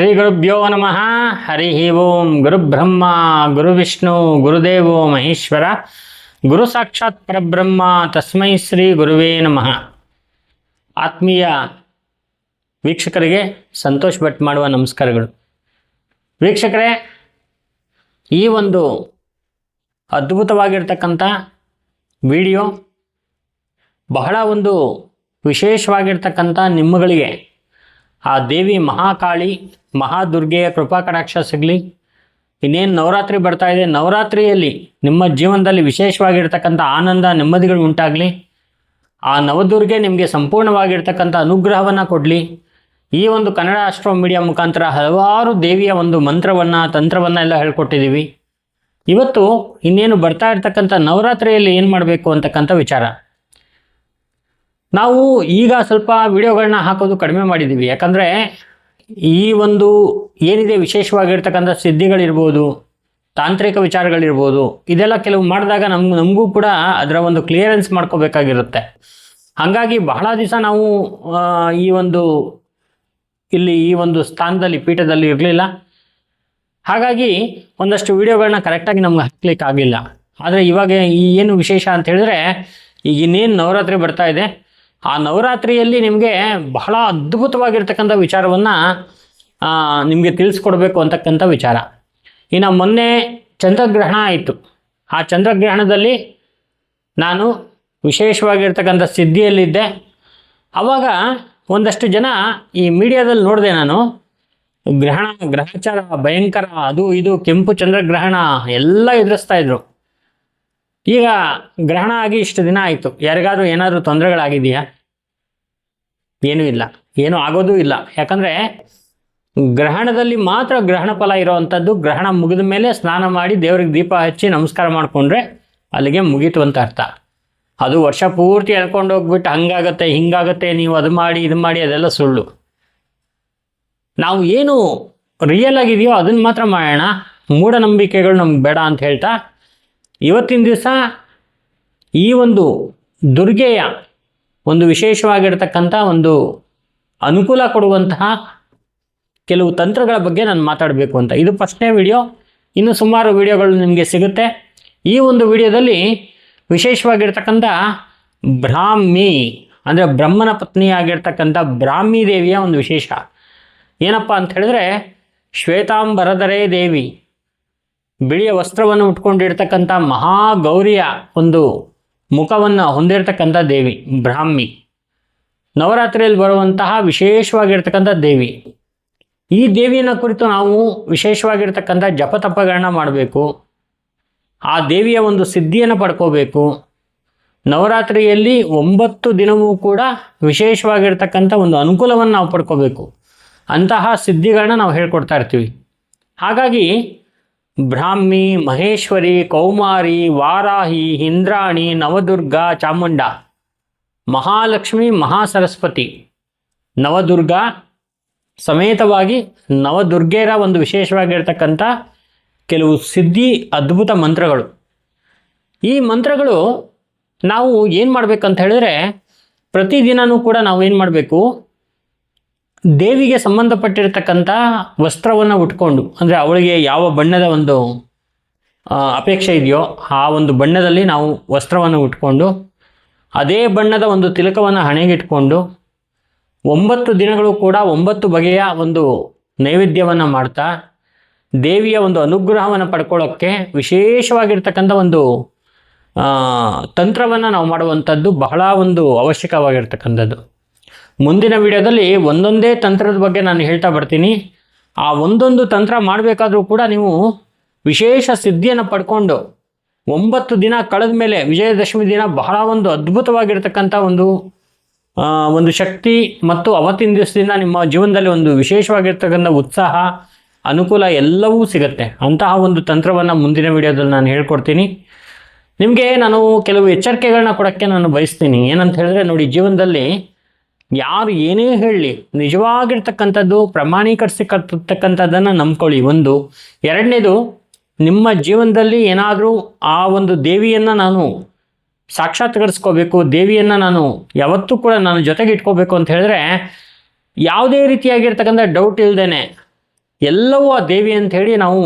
ಶ್ರೀ ಗುರುಭ್ಯೋ ನಮಃ. ಹರಿ ಓಂ ಗುರುಬ್ರಹ್ಮ ಗುರುವಿಷ್ಣು ಗುರುದೇವೋ ಮಹೇಶ್ವರ. ಗುರು ಸಾಕ್ಷಾತ್ ಪರಬ್ರಹ್ಮ, ತಸ್ಮೈ ಶ್ರೀ ಗುರುವೇ ನಮಃ. ಆತ್ಮೀಯ ವೀಕ್ಷಕರಿಗೆ ಸಂತೋಷ್ ಭಟ್ ಮಾಡುವ ನಮಸ್ಕಾರಗಳು. ವೀಕ್ಷಕರೇ, ಈ ಒಂದು ಅದ್ಭುತವಾಗಿರ್ತಕ್ಕಂಥ ವಿಡಿಯೋ ಬಹಳ ಒಂದು ವಿಶೇಷವಾಗಿರ್ತಕ್ಕಂಥ ನಿಮ್ಮಗಳಿಗೆ ಆ ದೇವಿ ಮಹಾಕಾಳಿ, ಮಹಾದುರ್ಗೆಯ ಕೃಪಾ ಕಟಾಕ್ಷ ಸಿಗಲಿ. ಇನ್ನೇನು ನವರಾತ್ರಿ ಬರ್ತಾ ಇದೆ? ನವರಾತ್ರಿಯಲ್ಲಿ ನಿಮ್ಮ ಜೀವನದಲ್ಲಿ ವಿಶೇಷವಾಗಿರ್ತಕ್ಕಂಥ ಆನಂದ, ನೆಮ್ಮದಿಗಳು ಉಂಟಾಗಲಿ. ಆ ನವದುರ್ಗೆ ನಿಮಗೆ ಸಂಪೂರ್ಣವಾಗಿರ್ತಕ್ಕಂಥ ಅನುಗ್ರಹವನ್ನು ಕೊಡಲಿ. ಈ ಒಂದು ಕನ್ನಡ ಆಶ್ರಮ ಮೀಡಿಯಾ ಮುಖಾಂತರ ಹಲವಾರು ದೇವಿಯ ಒಂದು ಮಂತ್ರವನ್ನು ತಂತ್ರವನ್ನು ಎಲ್ಲ ಹೇಳ್ಕೊಟ್ಟಿದ್ದೀವಿ ಇವತ್ತು ಇನ್ನೇನು ಬರ್ತಾ ಇರ್ತಕ್ಕಂಥ ನವರಾತ್ರಿಯಲ್ಲಿ ಏನು ಮಾಡಬೇಕು ಅಂತಕ್ಕಂಥ ವಿಚಾರ. ನಾವು ಈಗ ಸ್ವಲ್ಪ ವಿಡಿಯೋಗಳನ್ನ ಹಾಕೋದು ಕಡಿಮೆ ಮಾಡಿದ್ದೀವಿ ಯಾಕಂದರೆ ಈ ಒಂದು ಏನಿದೆ ವಿಶೇಷವಾಗಿರ್ತಕ್ಕಂಥ ಸಿದ್ಧಿಗಳಿರ್ಬೋದು, ತಾಂತ್ರಿಕ ವಿಚಾರಗಳಿರ್ಬೋದು, ಇದೆಲ್ಲ ಕೆಲವು ಮಾಡಿದಾಗ ನಮ್ಗೆ ನಮಗೂ ಕೂಡ ಅದರ ಒಂದು ಕ್ಲಿಯರೆನ್ಸ್ ಮಾಡ್ಕೋಬೇಕಾಗಿರುತ್ತೆ. ಹಾಗಾಗಿ ಬಹಳ ದಿವಸ ನಾವು ಈ ಒಂದು ಇಲ್ಲಿ ಈ ಒಂದು ಸ್ಥಾನದಲ್ಲಿ, ಪೀಠದಲ್ಲಿ ಇರಲಿಲ್ಲ. ಹಾಗಾಗಿ ಒಂದಷ್ಟು ವಿಡಿಯೋಗಳನ್ನ ಕರೆಕ್ಟಾಗಿ ನಮ್ಗೆ ಹಾಕ್ಲಿಕ್ಕೆ ಆಗಲಿಲ್ಲ ಆದರೆ ಇವಾಗ ಈ ಏನು ವಿಶೇಷ ಅಂತ ಹೇಳಿದ್ರೆ, ಈಗ ಇನ್ನೇನು ನವರಾತ್ರಿ ಬರ್ತಾ ಇದೆ. ಆ ನವರಾತ್ರಿಯಲ್ಲಿ ನಿಮಗೆ ಬಹಳ ಅದ್ಭುತವಾಗಿರ್ತಕ್ಕಂಥ ವಿಚಾರವನ್ನು ನಿಮಗೆ ತಿಳಿಸ್ಕೊಡ್ಬೇಕು ಅಂತಕ್ಕಂಥ ವಿಚಾರ. ಇನ್ನು ಮೊನ್ನೆ ಚಂದ್ರಗ್ರಹಣ ಆಯಿತು. ಆ ಚಂದ್ರಗ್ರಹಣದಲ್ಲಿ ನಾನು ವಿಶೇಷವಾಗಿರ್ತಕ್ಕಂಥ ಸಿದ್ಧಿಯಲ್ಲಿದ್ದೆ. ಆವಾಗ ಒಂದಷ್ಟು ಜನ ಈ ಮೀಡಿಯಾದಲ್ಲಿ ನೋಡಿದೆ ನಾನು. ಗ್ರಹಣ, ಗ್ರಹಚಾರ ಭಯಂಕರ, ಅದು ಇದು, ಕೆಂಪು ಚಂದ್ರಗ್ರಹಣ, ಎಲ್ಲ ಎದುರಿಸ್ತಾ ಇದ್ರು. ಈಗ ಗ್ರಹಣ ಆಗಿ ಇಷ್ಟು ದಿನ ಆಯಿತು. ಯಾರಿಗಾದರೂ ಏನಾದರೂ ತೊಂದರೆಗಳಾಗಿದೆಯಾ ಏನೂ ಇಲ್ಲ. ಏನೂ ಆಗೋದೂ ಇಲ್ಲ. ಯಾಕಂದರೆ ಗ್ರಹಣದಲ್ಲಿ ಮಾತ್ರ ಗ್ರಹಣ ಫಲ ಇರೋವಂಥದ್ದು. ಗ್ರಹಣ ಮುಗಿದ ಮೇಲೆ ಸ್ನಾನ ಮಾಡಿ ದೇವ್ರಿಗೆ ದೀಪ ಹಚ್ಚಿ ನಮಸ್ಕಾರ ಮಾಡಿಕೊಂಡ್ರೆ ಅಲ್ಲಿಗೆ ಮುಗೀತು ಅಂತ ಅರ್ಥ. ಅದು ವರ್ಷ ಪೂರ್ತಿ ಎಳ್ಕೊಂಡು ಹೋಗ್ಬಿಟ್ಟು ಹಂಗಾಗತ್ತೆ, ಹಿಂಗಾಗತ್ತೆ, ನೀವು ಅದು ಮಾಡಿ, ಇದು ಮಾಡಿ, ಅದೆಲ್ಲ ಸುಳ್ಳು. ನಾವು ಏನು ರಿಯಲ್ ಆಗಿದೆಯೋ ಅದನ್ನು ಮಾತ್ರ ಮಾಡೋಣ. ಮೂಢನಂಬಿಕೆಗಳು ನಮ್ಗೆ ಬೇಡ ಅಂತ ಹೇಳ್ತಾ ಇವತ್ತಿನ ದಿವಸ ಈ ಒಂದು ದುರ್ಗೆಯ ಒಂದು ವಿಶೇಷವಾಗಿರ್ತಕ್ಕಂಥ ಒಂದು ಅನುಕೂಲ ಕೊಡುವಂತಹ ಕೆಲವು ತಂತ್ರಗಳ ಬಗ್ಗೆ ನಾನು ಮಾತಾಡಬೇಕು ಅಂತ. ಇದು ಫಸ್ಟ್ನೇ ವಿಡಿಯೋ. ಇನ್ನು ಸುಮಾರು ವಿಡಿಯೋಗಳು ನಿಮಗೆ ಸಿಗುತ್ತೆ. ಈ ಒಂದು ವಿಡಿಯೋದಲ್ಲಿ ವಿಶೇಷವಾಗಿರ್ತಕ್ಕಂಥ ಬ್ರಾಹ್ಮಿ, ಅಂದರೆ ಬ್ರಹ್ಮನ ಪತ್ನಿಯಾಗಿರ್ತಕ್ಕಂಥ ಬ್ರಾಹ್ಮಿ ದೇವಿಯ ಒಂದು ವಿಶೇಷ. ಏನಪ್ಪ ಅಂತ ಹೇಳಿದ್ರೆ ಶ್ವೇತಾಂಬರಧರೇ ದೇವಿ. ಬಿಳಿಯ ವಸ್ತ್ರವನ್ನು ಉಟ್ಕೊಂಡಿರ್ತಕ್ಕಂಥ ಮಹಾಗೌರಿಯ ಒಂದು ಮುಖವನ್ನು ಹೊಂದಿರತಕ್ಕಂಥ ದೇವಿ, ಬ್ರಾಹ್ಮಿ. ನವರಾತ್ರಿಯಲ್ಲಿ ಬರುವಂತಹ ವಿಶೇಷವಾಗಿರ್ತಕ್ಕಂಥ ದೇವಿ. ಈ ದೇವಿಯನ್ನು ಕುರಿತು ನಾವು ವಿಶೇಷವಾಗಿರ್ತಕ್ಕಂಥ ಜಪತಪಗಳನ್ನ ಮಾಡಬೇಕು. ಆ ದೇವಿಯ ಒಂದು ಸಿದ್ಧಿಯನ್ನು ಪಡ್ಕೋಬೇಕು. ನವರಾತ್ರಿಯಲ್ಲಿ ಒಂಬತ್ತು ದಿನವೂ ಕೂಡ ವಿಶೇಷವಾಗಿರ್ತಕ್ಕಂಥ ಒಂದು ಅನುಕೂಲವನ್ನು ನಾವು ಪಡ್ಕೋಬೇಕು. ಅಂತಹ ಸಿದ್ಧಿಗಳನ್ನ ನಾವು ಹೇಳ್ಕೊಡ್ತಾ ಇರ್ತೀವಿ. ಹಾಗಾಗಿ ಬ್ರಾಹ್ಮಿ, ಮಹೇಶ್ವರಿ, ಕೌಮಾರಿ, ವಾರಾಹಿ, ಇಂದ್ರಾಣಿ, ನವದುರ್ಗ, ಚಾಮುಂಡ. ಮಹಾಲಕ್ಷ್ಮಿ, ಮಹಾಸರಸ್ವತಿ. ನವದುರ್ಗ ಸಮೇತವಾಗಿ ನವದುರ್ಗೆಯರ ಒಂದು ವಿಶೇಷವಾಗಿರ್ತಕ್ಕಂಥ ಕೆಲವು ಸಿದ್ಧಿ ಅದ್ಭುತ ಮಂತ್ರಗಳು. ಈ ಮಂತ್ರಗಳು ನಾವು ಏನು ಮಾಡಬೇಕಂತ ಹೇಳಿದ್ರೆ ಪ್ರತಿದಿನವೂ ಕೂಡ ನಾವು ಏನು ಮಾಡಬೇಕು? ದೇವಿಗೆ ಸಂಬಂಧಪಟ್ಟಿರ್ತಕ್ಕಂಥ ವಸ್ತ್ರವನ್ನು ಉಟ್ಕೊಂಡು, ಅಂದರೆ ಅವಳಿಗೆ ಯಾವ ಬಣ್ಣದ ಒಂದು ಅಪೇಕ್ಷೆ ಇದೆಯೋ ಆ ಒಂದು ಬಣ್ಣದಲ್ಲಿ ನಾವು ವಸ್ತ್ರವನ್ನು ಉಟ್ಕೊಂಡು, ಅದೇ ಬಣ್ಣದ ಒಂದು ತಿಲಕವನ್ನು ಹಣೆಗಿಟ್ಕೊಂಡು, ಒಂಬತ್ತು ದಿನಗಳು ಕೂಡ ಒಂಬತ್ತು ಬಗೆಯ ಒಂದು ನೈವೇದ್ಯವನ್ನು ಮಾಡ್ತಾ, ದೇವಿಯ ಒಂದು ಅನುಗ್ರಹವನ್ನು ಪಡ್ಕೊಳ್ಳೋಕ್ಕೆ ವಿಶೇಷವಾಗಿರ್ತಕ್ಕಂಥ ಒಂದು ತಂತ್ರವನ್ನು ನಾವು ಮಾಡುವಂಥದ್ದು ಬಹಳ ಒಂದು ಅವಶ್ಯಕವಾಗಿರ್ತಕ್ಕಂಥದ್ದು. ಮುಂದಿನ ವಿಡಿಯೋದಲ್ಲಿ ಒಂದೊಂದೇ ತಂತ್ರದ ಬಗ್ಗೆ ನಾನು ಹೇಳ್ತಾ ಬರ್ತೀನಿ. ಆ ಒಂದೊಂದು ತಂತ್ರ ಮಾಡಬೇಕಾದ್ರೂ ಕೂಡ ನೀವು ವಿಶೇಷ ಸಿದ್ಧಿಯನ್ನು ಪಡ್ಕೊಂಡು ಒಂಬತ್ತು ದಿನ ಕಳೆದ ಮೇಲೆ ವಿಜಯದಶಮಿ ದಿನ ಬಹಳ ಒಂದು ಅದ್ಭುತವಾಗಿರ್ತಕ್ಕಂಥ ಒಂದು ಒಂದು ಶಕ್ತಿ ಮತ್ತು ಅವತ್ತಿನ ದಿವಸದಿಂದ ನಿಮ್ಮ ಜೀವನದಲ್ಲಿ ಒಂದು ವಿಶೇಷವಾಗಿರ್ತಕ್ಕಂಥ ಉತ್ಸಾಹ, ಅನುಕೂಲ ಎಲ್ಲವೂ ಸಿಗುತ್ತೆ. ಅಂತಹ ಒಂದು ತಂತ್ರವನ್ನು ಮುಂದಿನ ವಿಡಿಯೋದಲ್ಲಿ ನಾನು ಹೇಳ್ಕೊಡ್ತೀನಿ. ನಿಮಗೆ ನಾನು ಕೆಲವು ಎಚ್ಚರಿಕೆಗಳನ್ನ ಕೊಡೋಕ್ಕೆ ನಾನು ಬಯಸ್ತೀನಿ. ಏನಂತ ಹೇಳಿದ್ರೆ ನೋಡಿ, ಜೀವನದಲ್ಲಿ ಯಾರು ಏನೇ ಹೇಳಲಿ ನಿಜವಾಗಿರ್ತಕ್ಕಂಥದ್ದು ಪ್ರಮಾಣೀಕರಿಸಿರ್ತಕ್ಕಂಥದ್ದನ್ನು ನಂಬ್ಕೊಳ್ಳಿ. ಒಂದು. ಎರಡನೇದು, ನಿಮ್ಮ ಜೀವನದಲ್ಲಿ ಏನಾದರೂ ಆ ಒಂದು ದೇವಿಯನ್ನು ನಾನು ಸಾಕ್ಷಾತ್ಕರಿಸ್ಕೋಬೇಕು, ದೇವಿಯನ್ನು ನಾನು ಯಾವತ್ತೂ ಕೂಡ ನಾನು ಜೊತೆಗೆ ಇಟ್ಕೋಬೇಕು ಅಂತ ಹೇಳಿದ್ರೆ, ಯಾವುದೇ ರೀತಿಯಾಗಿರ್ತಕ್ಕಂಥ ಡೌಟ್ ಇಲ್ಲದೇನೆ ಎಲ್ಲವೂ ಆ ದೇವಿ ಅಂತ ಹೇಳಿ ನಾವು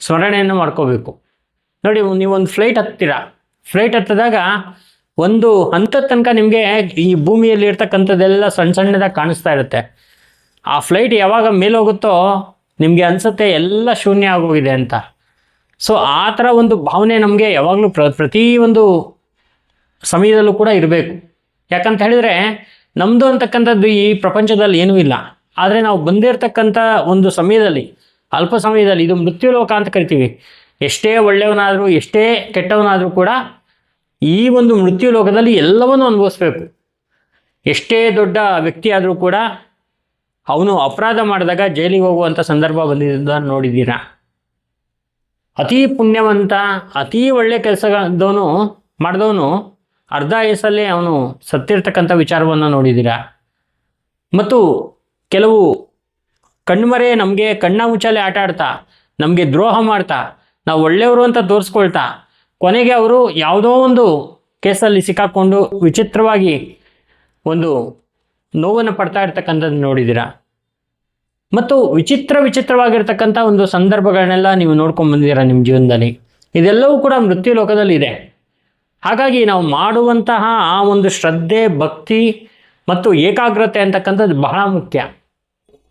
ಸ್ಮರಣೆಯನ್ನು ಮಾಡ್ಕೋಬೇಕು. ನೋಡಿ ನೀವೊಂದು ಫ್ಲೈಟ್ ಹತ್ತಿರ ಫ್ಲೈಟ್ ಹತ್ತಿದಾಗ ಒಂದು ಹಂತದ ತನಕ ನಿಮಗೆ ಈ ಭೂಮಿಯಲ್ಲಿ ಇರ್ತಕ್ಕಂಥದ್ದೆಲ್ಲ ಸಣ್ಣ ಸಣ್ಣದಾಗಿ ಕಾಣಿಸ್ತಾ ಇರುತ್ತೆ. ಆ ಫ್ಲೈಟ್ ಯಾವಾಗ ಮೇಲೆ ಹೋಗುತ್ತೋ ನಿಮಗೆ ಅನಿಸುತ್ತೆ ಎಲ್ಲ ಶೂನ್ಯ ಆಗೋಗಿದೆ ಅಂತ. ಸೊ ಆ ಥರ ಒಂದು ಭಾವನೆ ನಮಗೆ ಯಾವಾಗಲೂ ಪ್ರ, ಪ್ರತಿ ಒಂದು ಸಮಯದಲ್ಲೂ ಕೂಡ ಇರಬೇಕು. ಯಾಕಂತ ಹೇಳಿದರೆ ನಮ್ಮದು ಅಂತಕ್ಕಂಥದ್ದು ಈ ಪ್ರಪಂಚದಲ್ಲಿ ಏನೂ ಇಲ್ಲ. ಆದರೆ ನಾವು ಬಂದಿರತಕ್ಕಂಥ ಒಂದು ಸಮಯದಲ್ಲಿ, ಅಲ್ಪ ಸಮಯದಲ್ಲಿ, ಇದು ಮೃತ್ಯುಲೋಕ ಅಂತ ಕರಿತೀವಿ. ಎಷ್ಟೇ ಒಳ್ಳೆಯವನಾದರೂ, ಎಷ್ಟೇ ಕೆಟ್ಟವನಾದರೂ ಕೂಡ ಈ ಒಂದು ಮೃತ್ಯು ಲೋಕದಲ್ಲಿ ಎಲ್ಲವನ್ನು ಅನುಭವಿಸ್ಬೇಕು. ಎಷ್ಟೇ ದೊಡ್ಡ ವ್ಯಕ್ತಿ ಆದರೂ ಕೂಡ ಅವನು ಅಪರಾಧ ಮಾಡಿದಾಗ ಜೈಲಿಗೆ ಹೋಗುವಂಥ ಸಂದರ್ಭ ಬಂದಿದ್ದನ್ನು ನೋಡಿದ್ದೀರಾ? ಅತೀ ಪುಣ್ಯವಂತ, ಅತೀ ಒಳ್ಳೆ ಕೆಲಸದವನು, ಮಾಡಿದವನು ಅರ್ಧ ವಯಸ್ಸಲ್ಲೇ ಅವನು ಸತ್ತಿರ್ತಕ್ಕಂಥ ವಿಚಾರವನ್ನು ನೋಡಿದ್ದೀರಾ? ಮತ್ತು ಕೆಲವು ಕಣ್ಮರೆ ನಮಗೆ ಕಣ್ಣ ಮುಚ್ಚಾಲೆ ಆಟ ಆಡ್ತಾ, ನಮಗೆ ದ್ರೋಹ ಮಾಡ್ತಾ, ನಾವು ಒಳ್ಳೆಯವರು ಅಂತ ತೋರಿಸ್ಕೊಳ್ತಾ ಕೊನೆಗೆ ಅವರು ಯಾವುದೋ ಒಂದು ಕೇಸಲ್ಲಿ ಸಿಕ್ಕಾಕ್ಕೊಂಡು ವಿಚಿತ್ರವಾಗಿ ಒಂದು ನೋವನ್ನು ಪಡ್ತಾ ಇರ್ತಕ್ಕಂಥದ್ದು ನೋಡಿದ್ದೀರಾ? ಮತ್ತು ವಿಚಿತ್ರ ವಿಚಿತ್ರವಾಗಿರ್ತಕ್ಕಂಥ ಒಂದು ಸಂದರ್ಭಗಳನ್ನೆಲ್ಲ ನೀವು ನೋಡ್ಕೊಂಡು ಬಂದಿದ್ದೀರಾ ನಿಮ್ಮ ಜೀವನದಲ್ಲಿ? ಇದೆಲ್ಲವೂ ಕೂಡ ಮೃತ್ಯು ಲೋಕದಲ್ಲಿ ಇದೆ ಹಾಗಾಗಿ ನಾವು ಮಾಡುವಂತಹ ಆ ಒಂದು ಶ್ರದ್ಧೆ, ಭಕ್ತಿ ಮತ್ತು ಏಕಾಗ್ರತೆ ಅಂತಕ್ಕಂಥದ್ದು ಬಹಳ ಮುಖ್ಯ.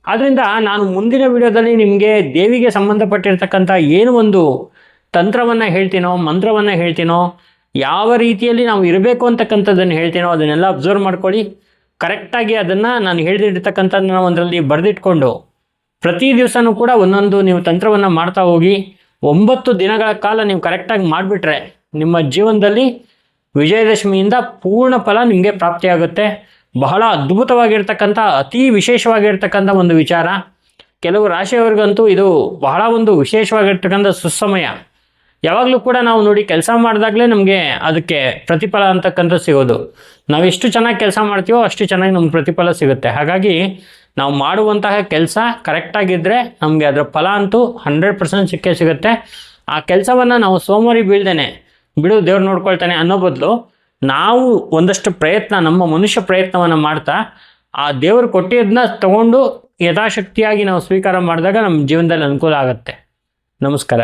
ಆದ್ದರಿಂದ ನಾನು ಮುಂದಿನ ವಿಡಿಯೋದಲ್ಲಿ ನಿಮಗೆ ದೇವಿಗೆ ಸಂಬಂಧಪಟ್ಟಿರ್ತಕ್ಕಂಥ ಏನು ಒಂದು ತಂತ್ರವನ್ನು ಹೇಳ್ತೀನೋ, ಮಂತ್ರವನ್ನು ಹೇಳ್ತೀನೋ, ಯಾವ ರೀತಿಯಲ್ಲಿ ನಾವು ಇರಬೇಕು ಅಂತಕ್ಕಂಥದ್ದನ್ನು ಹೇಳ್ತೀನೋ ಅದನ್ನೆಲ್ಲ ಅಬ್ಸರ್ವ್ ಮಾಡ್ಕೊಳ್ಳಿ. ಕರೆಕ್ಟಾಗಿ ಅದನ್ನು ನಾನು ಹೇಳ್ದಿರ್ತಕ್ಕಂಥದ್ದನ್ನ ಒಂದರಲ್ಲಿ ಬರೆದಿಟ್ಕೊಂಡು ಪ್ರತಿ ದಿವಸನೂ ಕೂಡ ಒಂದೊಂದು ನೀವು ತಂತ್ರವನ್ನು ಮಾಡ್ತಾ ಹೋಗಿ ಒಂಬತ್ತು ದಿನಗಳ ಕಾಲ ನೀವು ಕರೆಕ್ಟಾಗಿ ಮಾಡಿಬಿಟ್ರೆ ನಿಮ್ಮ ಜೀವನದಲ್ಲಿ ವಿಜಯದಶಮಿಯಿಂದ ಪೂರ್ಣ ಫಲ ನಿಮಗೆ ಪ್ರಾಪ್ತಿಯಾಗುತ್ತೆ. ಬಹಳ ಅದ್ಭುತವಾಗಿರ್ತಕ್ಕಂಥ, ಅತಿ ವಿಶೇಷವಾಗಿರ್ತಕ್ಕಂಥ ಒಂದು ವಿಚಾರ. ಕೆಲವು ರಾಶಿಯವರಿಗಂತೂ ಇದು ಬಹಳ ಒಂದು ವಿಶೇಷವಾಗಿರ್ತಕ್ಕಂಥ ಸುಸಮಯ. ಯಾವಾಗಲೂ ಕೂಡ ನಾವು ನೋಡಿ ಕೆಲಸ ಮಾಡಿದಾಗಲೇ ನಮಗೆ ಅದಕ್ಕೆ ಪ್ರತಿಫಲ ಅಂತಕ್ಕಂಥ ಸಿಗೋದು. ನಾವು ಎಷ್ಟು ಚೆನ್ನಾಗಿ ಕೆಲಸ ಮಾಡ್ತೀವೋ ಅಷ್ಟು ಚೆನ್ನಾಗಿ ನಮ್ಗೆ ಪ್ರತಿಫಲ ಸಿಗುತ್ತೆ. ಹಾಗಾಗಿ ನಾವು ಮಾಡುವಂತಹ ಕೆಲಸ ಕರೆಕ್ಟಾಗಿದ್ದರೆ ನಮಗೆ ಅದರ ಫಲ ಅಂತೂ ಹಂಡ್ರೆಡ್ ಪರ್ಸೆಂಟ್ ಸಿಕ್ಕೇ ಸಿಗುತ್ತೆ. ಆ ಕೆಲಸವನ್ನು ನಾವು ಸೋಮವಾರಿ ಬೀಳ್ದೇನೆ ಬಿಡು ದೇವ್ರು ನೋಡ್ಕೊಳ್ತಾನೆ ಅನ್ನೋ ಬದಲು ನಾವು ಒಂದಷ್ಟು ಪ್ರಯತ್ನ, ನಮ್ಮ ಮನುಷ್ಯ ಪ್ರಯತ್ನವನ್ನು ಮಾಡ್ತಾ ಆ ದೇವರು ಕೊಟ್ಟಿದ್ದನ್ನ ತಗೊಂಡು ಯಥಾಶಕ್ತಿಯಾಗಿ ನಾವು ಸ್ವೀಕಾರ ಮಾಡಿದಾಗ ನಮ್ಮ ಜೀವನದಲ್ಲಿ ಅನುಕೂಲ ಆಗುತ್ತೆ. ನಮಸ್ಕಾರ.